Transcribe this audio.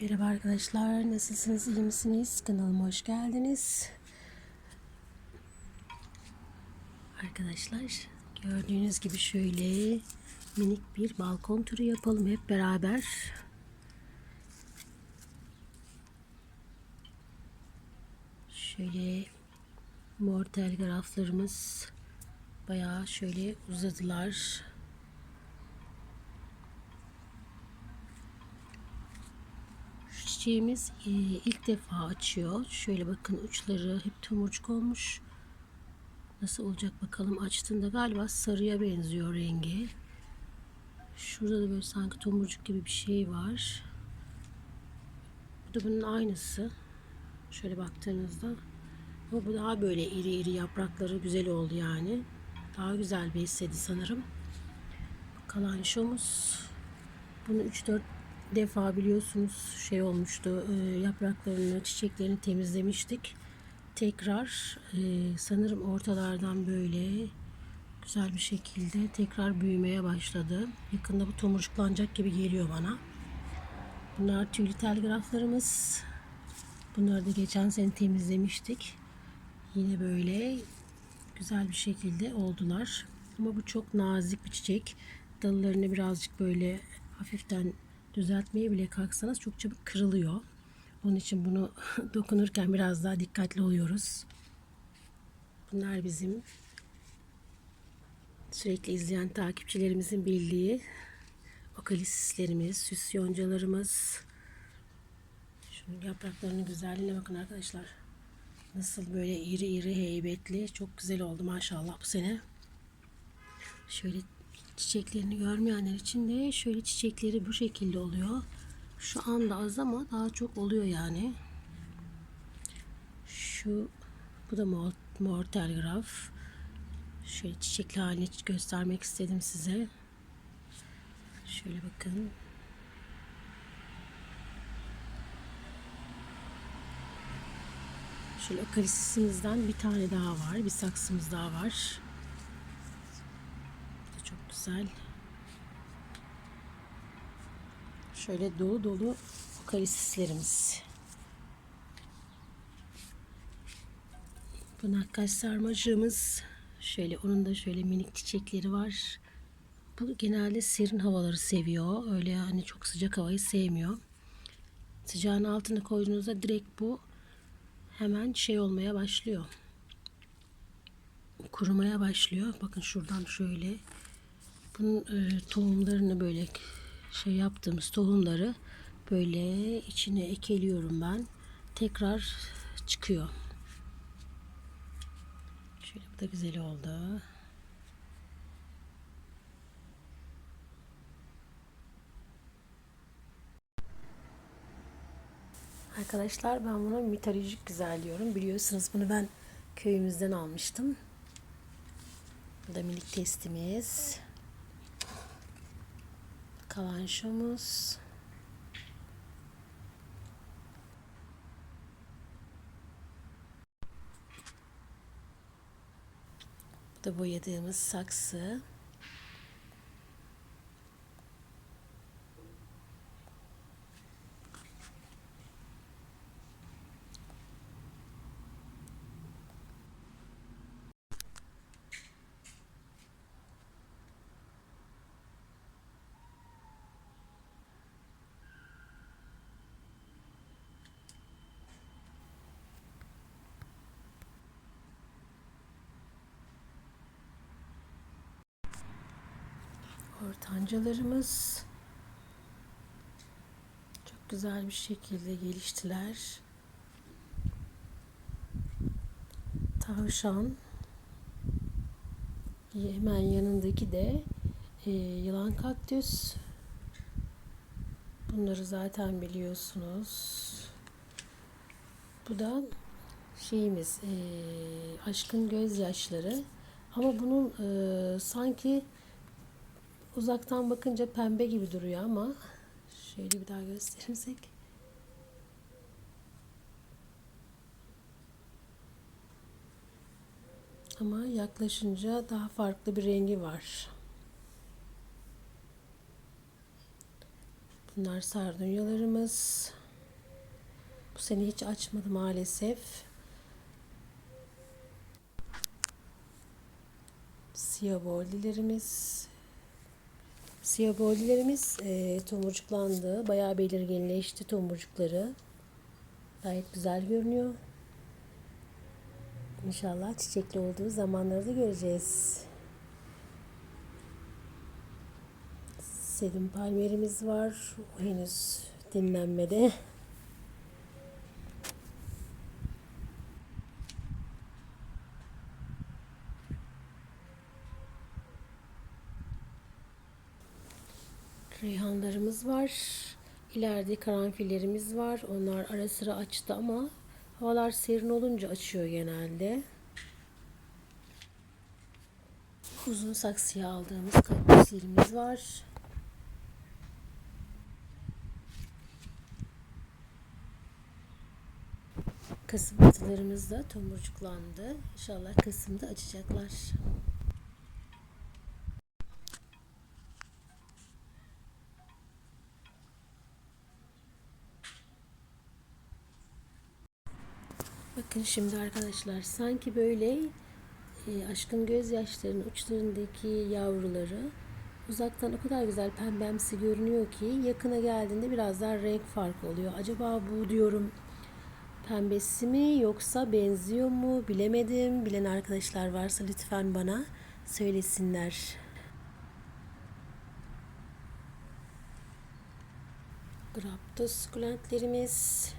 Merhaba arkadaşlar, nasılsınız, iyi misiniz? Kanalıma hoş geldiniz. Arkadaşlar, gördüğünüz gibi şöyle minik bir balkon turu yapalım hep beraber. Şöyle mor telgraflarımız bayağı şöyle uzadılar. Şu çiçeğimiz e, ilk defa açıyor. Şöyle bakın uçları hep tomurcuk olmuş. Nasıl olacak bakalım açtığında galiba sarıya benziyor rengi. Şurada da böyle sanki tomurcuk gibi bir şey var. Bu da bunun aynısı. Şöyle baktığınızda. Ama bu daha böyle iri iri yaprakları güzel oldu yani. Daha güzel besledi sanırım. Kalanşomuz. Bunu 3-4 defa biliyorsunuz şey olmuştu. e, yapraklarını, çiçeklerini temizlemiştik. Tekrar e, sanırım ortalardan böyle güzel bir şekilde tekrar büyümeye başladı. Yakında bu tomurcuklanacak gibi geliyor bana. Bunlar tüylü telgraflarımız. Bunları da geçen sene temizlemiştik. Yine böyle güzel bir şekilde oldular. Ama bu çok nazik bir çiçek. Dallarını birazcık böyle hafiften düzeltmeye bile kalksanız çok çabuk kırılıyor. Onun için bunu dokunurken biraz daha dikkatli oluyoruz. Bunlar bizim sürekli izleyen takipçilerimizin bildiği okalisislerimiz, süs yoncalarımız. Şunun yapraklarının güzelliğine bakın arkadaşlar. Nasıl böyle iri iri heybetli. Çok güzel oldu maşallah bu sene. Şöyle çiçeklerini görmeyenler için de şöyle çiçekleri bu şekilde oluyor. Şu anda az ama daha çok oluyor yani. Şu bu da mor, mor telgraf. Şöyle çiçekli halini göstermek istedim size. Şöyle bakın. Şöyle akarisimizden bir tane daha var. Bir saksımız daha var. Güzel. Şöyle dolu dolu okarisislerimiz. Bu nakkaş sarmacığımız. Şöyle onun da şöyle minik çiçekleri var. Bu genelde serin havaları seviyor. Öyle hani çok sıcak havayı sevmiyor. Sıcağın altına koyduğunuzda direkt bu hemen şey olmaya başlıyor. Kurumaya başlıyor. Bakın şuradan şöyle. Bunun e, tohumlarını böyle şey yaptığımız tohumları böyle içine ekeliyorum ben. Tekrar çıkıyor. Şöyle bu da güzel oldu. Arkadaşlar ben buna mitolojik güzel diyorum. Biliyorsunuz bunu ben köyümüzden almıştım. Bu da minik testimiz. Kalanşomuz. Bu da boyadığımız saksı. Ortancalarımız çok güzel bir şekilde geliştiler. Tavşan hemen yanındaki de e, yılan kaktüs. Bunları zaten biliyorsunuz. Bu da şeyimiz e, aşkın gözyaşları. Ama bunun e, sanki uzaktan bakınca pembe gibi duruyor ama şöyle bir daha gösterirsek ama yaklaşınca daha farklı bir rengi var. Bunlar sardunyalarımız. Bu sene hiç açmadı maalesef. Siyah boldilerimiz. Siyah boldilerimiz e, tomurcuklandı. Bayağı belirginleşti tomurcukları. Gayet güzel görünüyor. İnşallah çiçekli olduğu zamanları da göreceğiz. Selim palmerimiz var. O henüz dinlenmede. Reyhanlarımız var. İleride karanfillerimiz var. Onlar ara sıra açtı ama havalar serin olunca açıyor genelde. Uzun saksıya aldığımız kaktüslerimiz var. Kasım atılarımız da tomurcuklandı. İnşallah Kasım'da açacaklar. Bakın şimdi arkadaşlar sanki böyle e, aşkın gözyaşlarının uçlarındaki yavruları uzaktan o kadar güzel pembemsi görünüyor ki yakına geldiğinde biraz daha renk farkı oluyor. Acaba bu diyorum pembesi mi yoksa benziyor mu bilemedim. Bilen arkadaşlar varsa lütfen bana söylesinler. Graptos sukulentlerimiz